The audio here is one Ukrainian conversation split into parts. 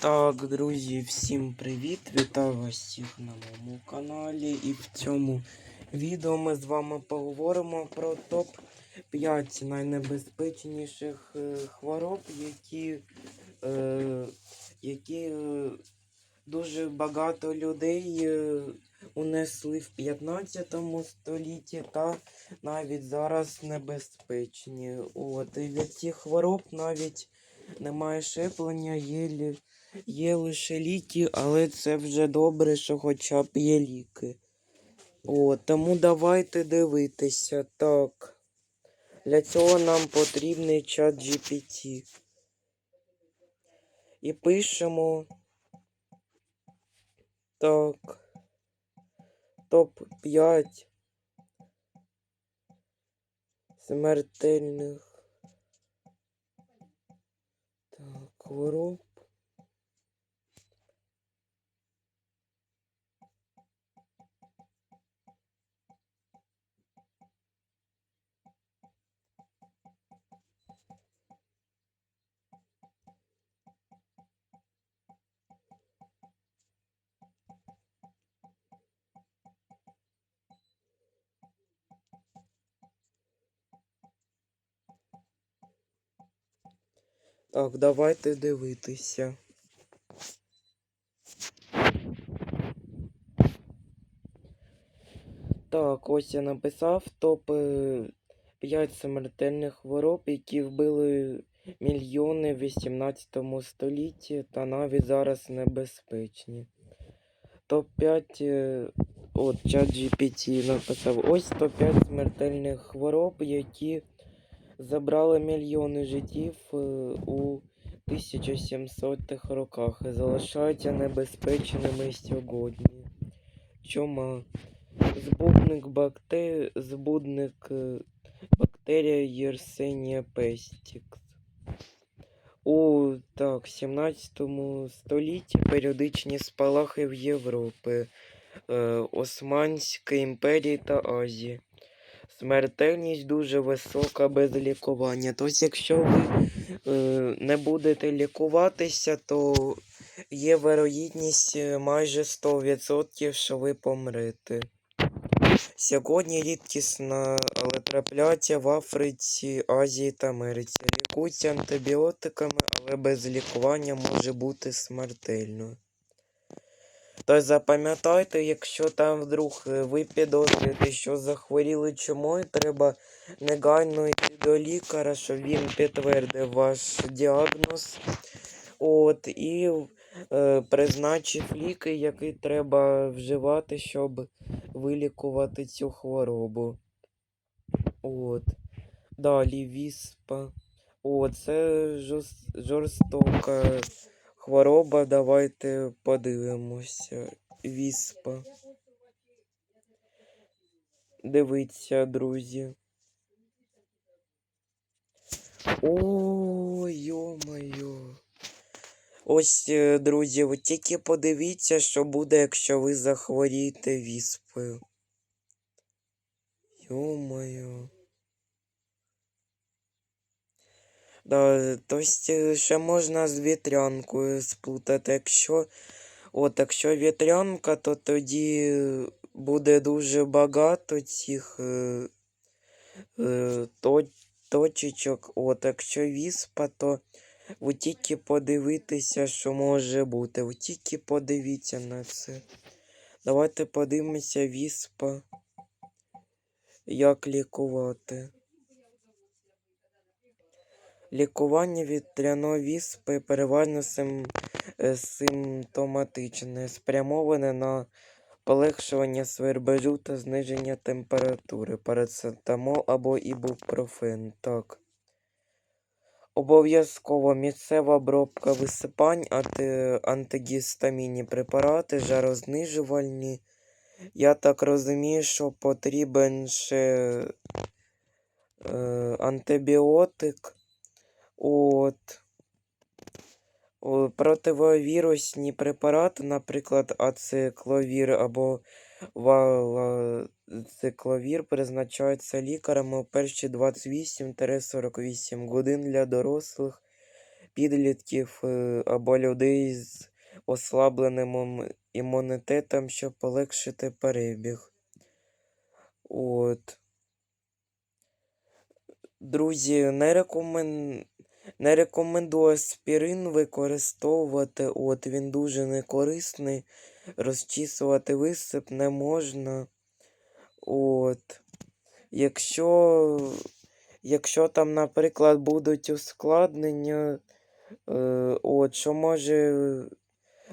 Так, друзі, всім привіт! Вітаю вас всіх на моєму каналі. І в цьому відео ми з вами поговоримо про топ-5 найнебезпечніших е, хвороб, які, е, які е, дуже багато людей е, унесли в 15 столітті та навіть зараз небезпечні. От, і від цих хвороб навіть немає щеплення, є. Є лише ліки, але це вже добре, що хоча б є ліки. О, тому давайте дивитися. Так. Для цього нам потрібний чат GPT. І пишемо. Так. Топ-5 смертельних. Так, хвороб. Так, давайте дивитися. Так, ось я написав топ 5 смертельних хвороб, які вбили мільйони в 18 столітті та навіть зараз небезпечні. Топ 5 от чат GPT написав. Ось топ 5 смертельних хвороб, які забрали мільйони життів е, у 1700-х роках і залишаються небезпечними сьогодні. Чума. Збудник бактер... Збудник е, бактерія Єрсенія пестікс. У так, 17 столітті періодичні спалахи в Європі, е, Османській імперії та Азії. Смертельність дуже висока без лікування. Тобто, якщо ви е, не будете лікуватися, то є вирогідність е, майже 100%, що ви помрете. Сьогодні рідкісна, але трапляється в Африці, Азії та Америці. Лікується антибіотиками, але без лікування може бути смертельно. Тож запам'ятайте, якщо там вдруг е, ви підозрюєте, що захворіли чумою, треба негайно йти до лікаря, щоб він підтвердив ваш діагноз. От, і е, призначив ліки, які треба вживати, щоб вилікувати цю хворобу. От. Далі віспа. О, це жорс- жорстока хвороба. Давайте подивимося. Віспа. Дивіться, друзі. О, йо-моє. Ось, е, друзі, ви тільки подивіться, що буде, якщо ви захворієте віспою. Йо-моє. Да, тобто ще можна з вітрянкою сплутати. Якщо, от, якщо вітрянка, то тоді буде дуже багато цих е, е, то, точечок. От, якщо віспа, то ви тільки подивитися, що може бути. Ви тільки подивіться на це. Давайте подивимося віспа. Як лікувати. Лікування вітряної віспи переважно сим... е, симптоматичне, спрямоване на полегшування свербежу та зниження температури, парацетамол або ібупрофен. Так. Обов'язково місцева обробка висипань, анти... антигістамінні препарати, жарознижувальні. Я так розумію, що потрібен ще е, антибіотик. От. Противовірусні препарати, наприклад, ацикловір або валацикловір, призначаються лікарами у перші 28-48 годин для дорослих підлітків е, або людей з ослабленим імунітетом, щоб полегшити перебіг. От. Друзі, не рекомен... не рекомендую аспірин використовувати. От він дуже некорисний. Розчісувати висип не можна. От. Якщо, якщо там, наприклад, будуть ускладнення, е, от, що може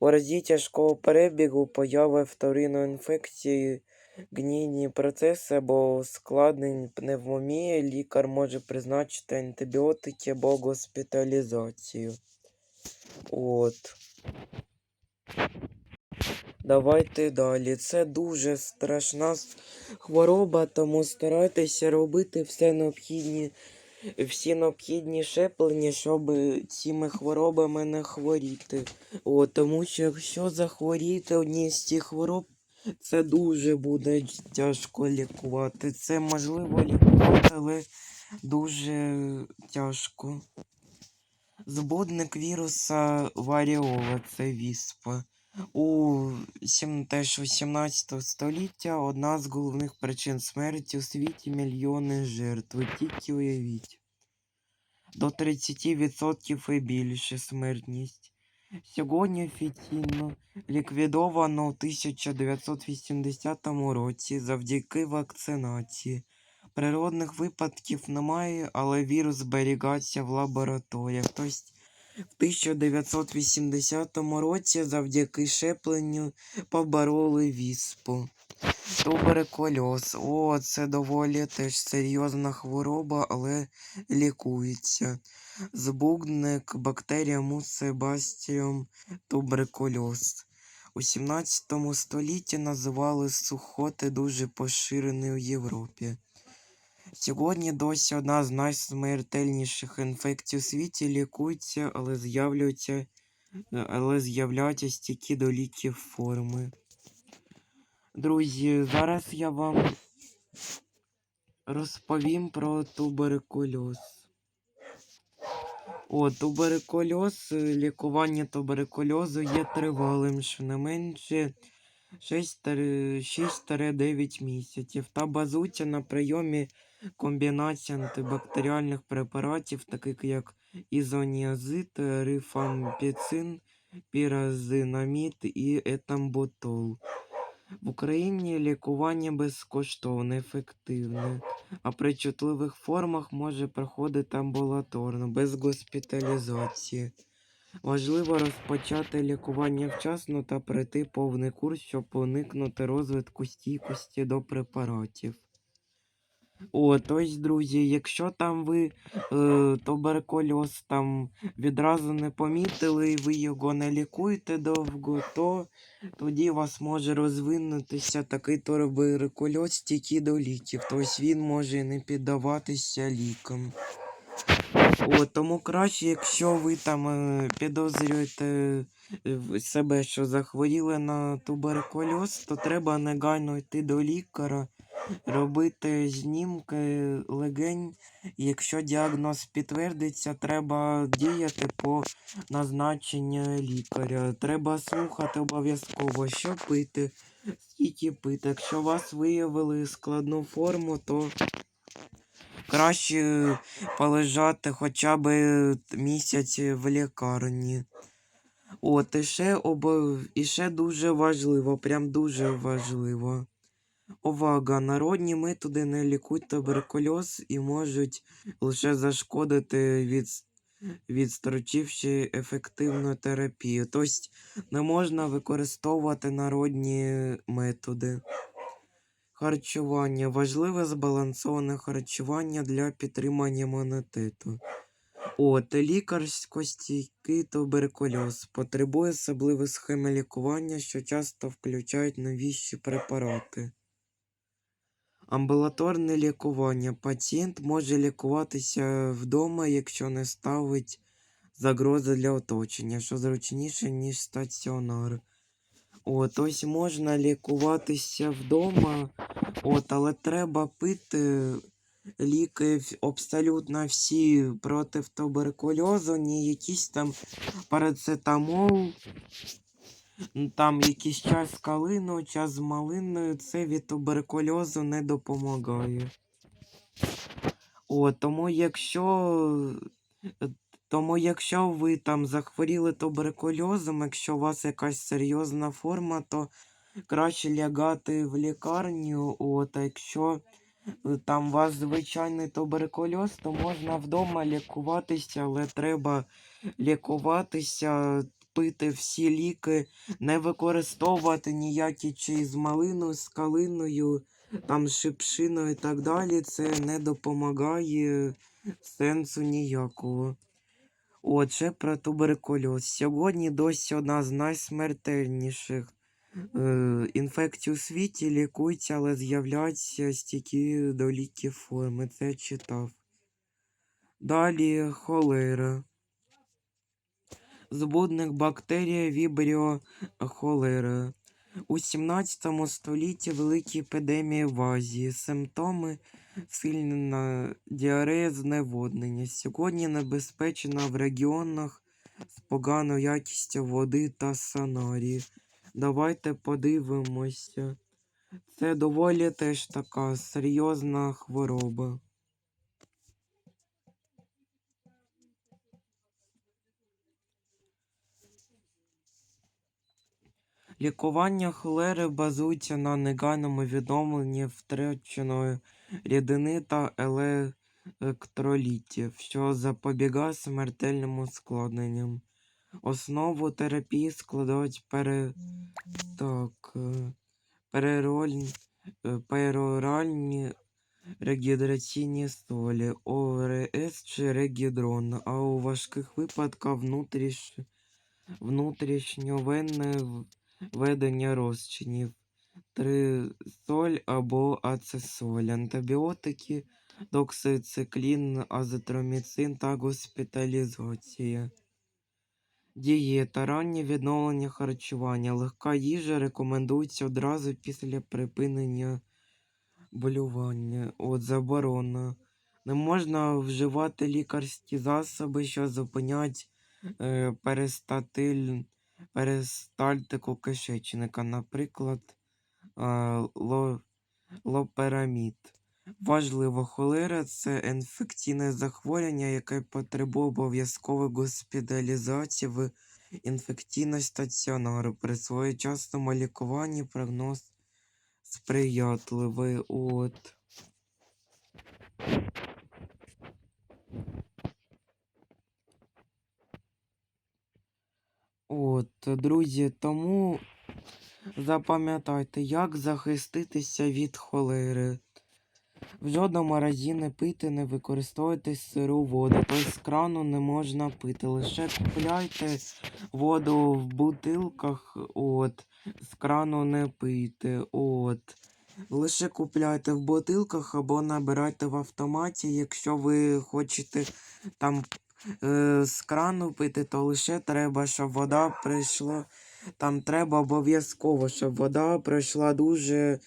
у разі тяжкого перебігу появи вторинної інфекції, гнійні процеси або ускладнень пневмонії, лікар може призначити антибіотики або госпіталізацію. От. Давайте далі. Це дуже страшна хвороба, тому старайтеся робити все необхідні, всі необхідні щеплення, щоб цими хворобами не хворіти. О, тому що якщо захворіти одні з цих хвороб, це дуже буде тяжко лікувати. Це можливо лікувати, але дуже тяжко. Збудник віруса варіола це віспа. У теж 18 століття одна з головних причин смерті у світі мільйони жертв. Тільки уявіть. До 30% і більше смертність. Сьогодні офіційно ліквідовано у 1980 році завдяки вакцинації. Природних випадків немає, але вірус зберігається в лабораторіях. Тобто в 1980 році завдяки щепленню побороли віспу. Туберкульоз. О, це доволі теж серйозна хвороба, але лікується. Збудник бактерія муцебастіум туберкульоз. У 17 столітті називали сухоти дуже поширений у Європі. Сьогодні досі одна з найсмертельніших інфекцій у світі лікується, але з'являються, але з'являються стійкі до ліків форми. Друзі, зараз я вам розповім про туберкульоз. О, туберкульоз, е, лікування туберкульозу є тривалим, щонайменше 6-9 місяців та базується на прийомі комбінації антибактеріальних препаратів, таких як ізоніазид, рифампіцин, піразинамід і етамботол. В Україні лікування безкоштовне, ефективне, а при чутливих формах може проходити амбулаторно, без госпіталізації. Важливо розпочати лікування вчасно та пройти повний курс, щоб уникнути розвитку стійкості до препаратів. О, тобто, друзі, якщо там ви е, туберкульоз там відразу не помітили і ви його не лікуєте довго, то тоді у вас може розвинутися такий туберкульоз стійкий до ліків. Тобто він може не піддаватися лікам. О, тому краще, якщо ви там е, підозрюєте е, себе, що захворіли на туберкульоз, то треба негайно йти до лікаря, робити знімки легень. Якщо діагноз підтвердиться, треба діяти по назначенню лікаря. Треба слухати обов'язково, що пити, скільки пити. Якщо вас виявили складну форму, то краще полежати хоча б місяць в лікарні. От, і ще, обов... і ще дуже важливо, прям дуже важливо. Увага! Народні методи не лікують туберкульоз і можуть лише зашкодити, від... відстрочивши ефективну терапію. Тобто не можна використовувати народні методи. Харчування. Важливе збалансоване харчування для підтримання імунітету. От, лікарсько-стійкий туберкульоз потребує особливої схеми лікування, що часто включають новіші препарати. Амбулаторне лікування. Пацієнт може лікуватися вдома, якщо не ставить загрози для оточення, що зручніше, ніж стаціонар. От, ось можна лікуватися вдома, от, але треба пити ліки абсолютно всі проти туберкульозу, ні якісь там парацетамол, там якийсь час з калиною, час з малиною, це від туберкульозу не допомагає. О, тому якщо. е, Тому якщо ви там захворіли туберкульозом, якщо у вас якась серйозна форма, то краще лягати в лікарню. От, а якщо е, там у вас звичайний туберкульоз, то можна вдома лікуватися, але треба лікуватися, пити всі ліки, не використовувати ніякі чи з малиною, з калиною, там шипшиною і так далі. Це не допомагає сенсу ніякого. Отже, про туберкульоз. Сьогодні досі одна з найсмертельніших е, інфекцій у світі лікується, але з'являються стійкі до ліків форми. Це читав. Далі холера. Збудник бактерія вібріо холера. У 17 столітті великі епідемії в Азії. Симптоми сильна діарея зневоднення. Сьогодні небезпечна в регіонах з поганою якістю води та санарії. Давайте подивимося. Це доволі теж така серйозна хвороба. Лікування холери базується на негайному відновленні втраченої рідини та електролітів, що запобігає смертельним ускладненням. Основу терапії складають пере... так, е, перероль... е, пероральні регідраційні солі, ОРС чи регідрон, а у важких випадках внутріш... внутрішньовенне введення розчинів, трисоль або ацесоль, антибіотики, доксициклін, азитроміцин та госпіталізація. Дієта, раннє відновлення харчування. Легка їжа рекомендується одразу після припинення болювання. От заборона. Не можна вживати лікарські засоби, що зупинять е, перистатиль, перистальтику кишечника, наприклад, е, ло, лоперамід. Важливо, холера це інфекційне захворювання, яке потребує обов'язкової госпіталізації в інфекційний стаціонар. При своєчасному лікуванні прогноз сприятливий. От. От, друзі, тому запам'ятайте, як захиститися від холери. В жодному разі не пити, не використовуйте сиру воду. Тобто з крану не можна пити. Лише купляйте воду в бутилках, от, з крану не пийте. От. Лише купляйте в бутилках або набирайте в автоматі. Якщо ви хочете там з крану пити, то лише треба, щоб вода прийшла. Там треба обов'язково, щоб вода пройшла дуже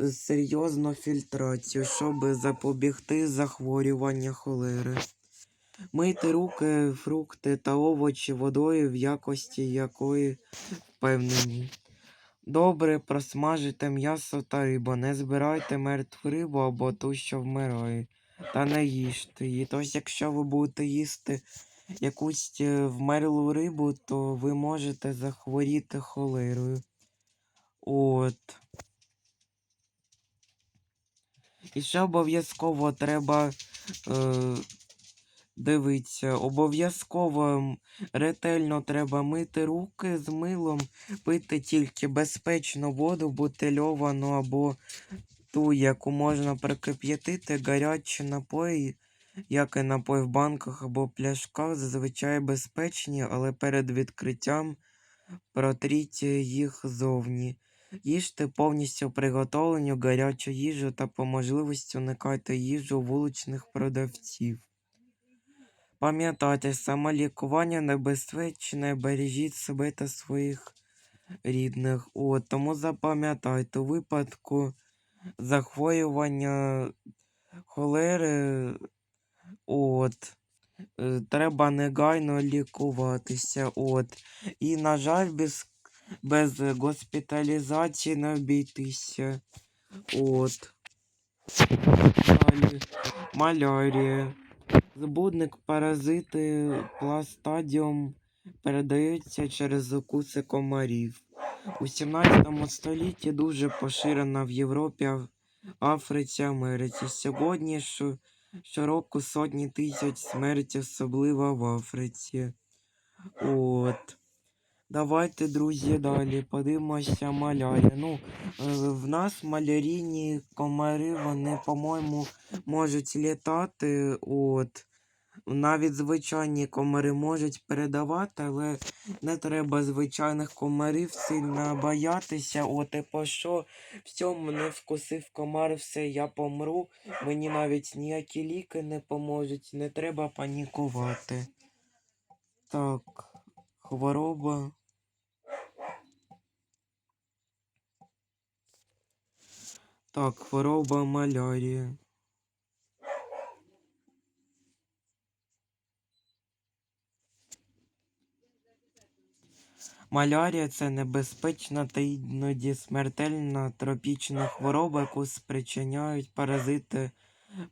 е, серйозну фільтрацію, щоб запобігти захворювання холери. Мийте руки, фрукти та овочі водою, в якості якої впевнені. Добре просмажите м'ясо та рибу. Не збирайте мертву рибу або ту, що вмирає, та не їжте її. Тобто, якщо ви будете їсти якусь е, вмерлу рибу, то ви можете захворіти холерою. От. І ще обов'язково треба е, дивитися, обов'язково ретельно треба мити руки з милом, пити тільки безпечну воду, бутильовану або ту, яку можна прикип'ятити, гарячі напої, як і напої в банках або пляшках, зазвичай безпечні, але перед відкриттям протріть їх зовні. Їжте повністю приготовлену гарячу їжу та по можливості уникайте їжу вуличних продавців. Пам'ятайте, самолікування небезпечне, бережіть себе та своїх рідних. От, тому запам'ятайте, у випадку захворювання холери. От. Е, Треба негайно лікуватися. От. І, на жаль, без, без госпіталізації не обійтися. От. Далі. Малярія. Збудник паразити пластадіум передаються через укуси комарів. У 17 столітті дуже поширена в Європі, Африці, Америці. Сьогодні що, щороку сотні тисяч смертей, особливо в Африці. От. Давайте, друзі, далі подивимося малярія. Ну, е, в нас малярійні комари, вони, по-моєму, можуть літати. От. Навіть звичайні комари можуть передавати, але не треба звичайних комарів сильно боятися. От і по що все, мене вкусив комар, все, я помру. Мені навіть ніякі ліки не поможуть, не треба панікувати. Так, хвороба. Так, хвороба малярія. Малярія це небезпечна та іноді смертельна тропічна хвороба, яку спричиняють паразити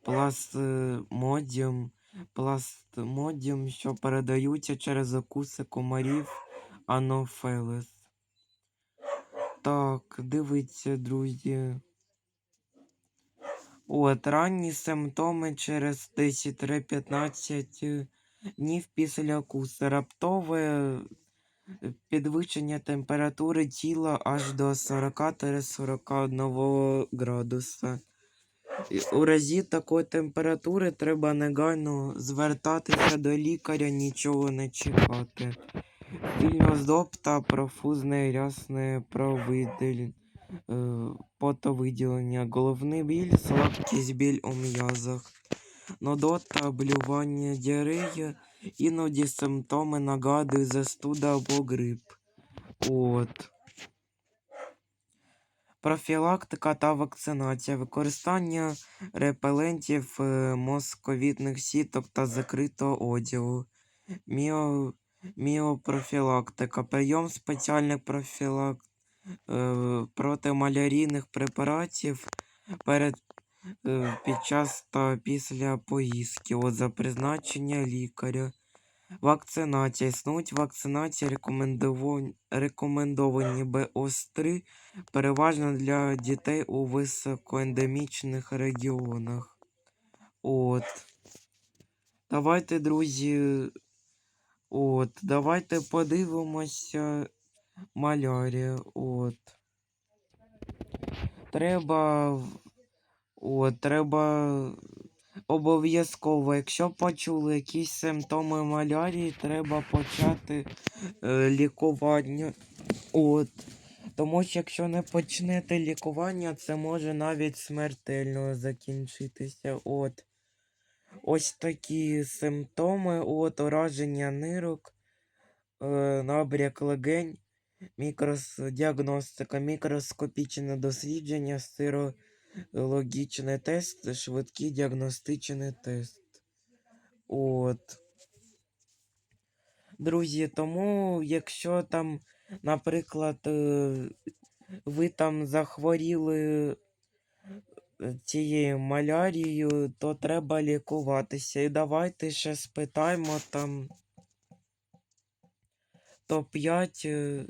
плазмодіум, плазмодіум, що передаються через укуси комарів анофелес. Так, дивіться, друзі. От, ранні симптоми через 10-15 днів після укусу. Раптове підвищення температури тіла аж до 40-41 градуса. У разі такої температури треба негайно звертатися до лікаря, нічого не чекати. Сильно та профузне рясне провидель, е, потовиділення, головний біль, слабкість біль у м'язах, нудота, блювання, діарея, іноді симптоми нагадують застуда або грип. От. Профілактика та вакцинація, використання репелентів, е, московітних сіток та закритого одягу. Міо... Міопрофілактика. Прийом спеціальних профілак... е, протималярійних препаратів перед, під час та після поїздки. От, за призначення лікаря. Вакцинація. Існують вакцинації рекомендовані, рекомендовані БОС-3 переважно для дітей у високоендемічних регіонах. От. Давайте, друзі. От, давайте подивимося малярія. От. Треба. От, треба обов'язково, якщо почули якісь симптоми малярії, треба почати е, лікування. От. Тому що якщо не почнете лікування, це може навіть смертельно закінчитися. От. Ось такі симптоми, от ураження нирок, е, набряк легень, мікрос... діагностика, мікроскопічне дослідження, сирологічний тест, швидкий діагностичний тест. От. Друзі, тому якщо там, наприклад, е, ви там захворіли е, цією малярією, то треба лікуватися. І давайте ще спитаємо там топ-5 е,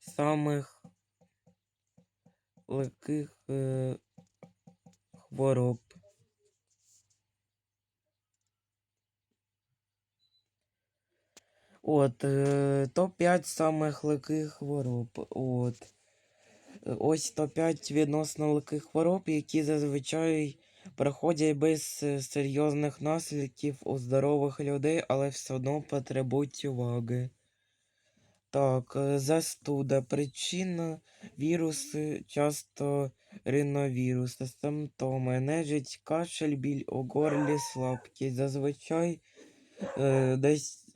самих легких хвороб. От, е, топ-5 самих легких хвороб. От. Ось топ-5 відносно легких хвороб, які зазвичай проходять без е, серйозних наслідків у здорових людей, але все одно потребують уваги. Так, е, застуда. Причина віруси, часто риновіруси, симптоми, нежить, кашель, біль у горлі, слабкість. Зазвичай е, десь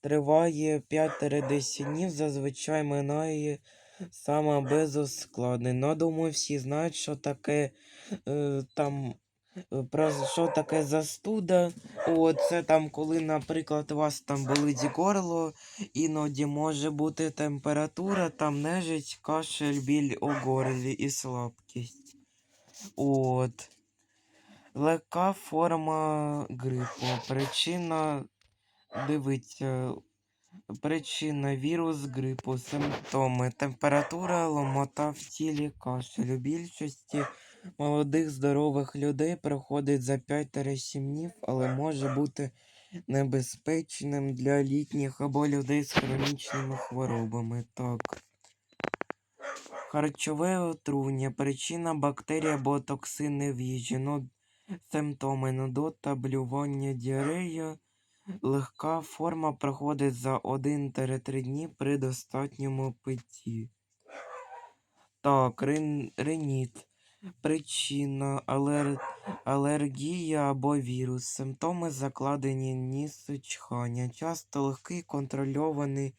триває 5-10 днів, зазвичай минає саме без ускладнень. Ну, думаю, всі знають, що таке е, там що таке застуда. Це там, коли, наприклад, у вас там болить горло, іноді може бути температура, там нежить, кашель, біль у горлі і слабкість. От. Легка форма грипу. Причина дивіться. Причина вірус грипу, симптоми, температура, ломота в тілі, кашель. У більшості молодих здорових людей проходить за 5-7 днів, але може бути небезпечним для літніх або людей з хронічними хворобами. Так. Харчове отруєння, причина бактерії або токсини в їжі, ну, симптоми нудота, блювання, діарея. Легка форма проходить за 1-3 дні при достатньому питті. Так, рин, риніт. Причина алер... алергія або вірус. Симптоми закладені ніс, чхання. Часто легкий контрольований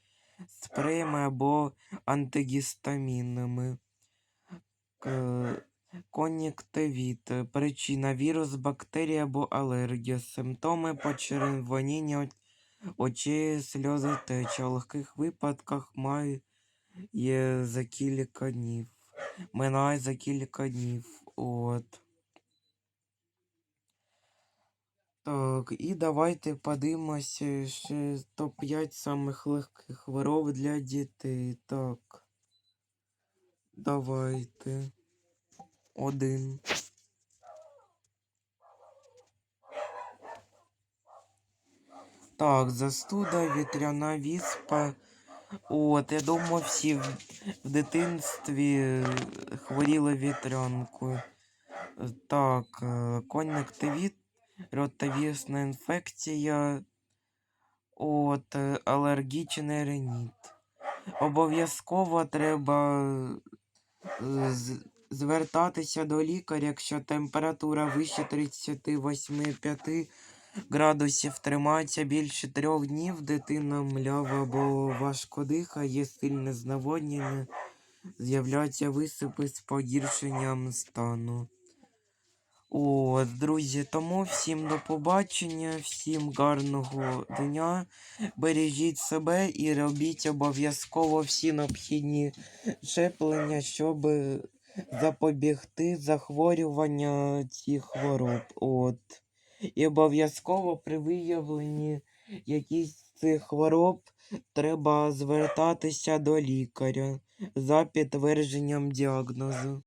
спреями або антигістамінами. К... Кон'юктивіт. Причина вірус, бактерія або алергія. Симптоми почервоніння очей, сльози теча. У легких випадках має за кілька днів. Минає за кілька днів. От. Так, і давайте подивимося ще топ-5 самих легких хвороб для дітей. Так. Давайте. Один. Так, застуда, вітряна віспа. От, я думаю, всі в, в дитинстві хворіли вітрянкою. Так, е, кон'юктивіт, ротовірусна інфекція. От, е, алергічний реніт. Обов'язково треба е, звертатися до лікаря, якщо температура вище 38,5 градусів тримається більше трьох днів, дитина млява або важко дихає, є сильне зневоднення, з'являються висипи з погіршенням стану. От, друзі, тому всім до побачення, всім гарного дня. Бережіть себе і робіть обов'язково всі необхідні щеплення, щоб запобігти захворювання цих хвороб. От. І обов'язково при виявленні якихось цих хвороб треба звертатися до лікаря за підтвердженням діагнозу.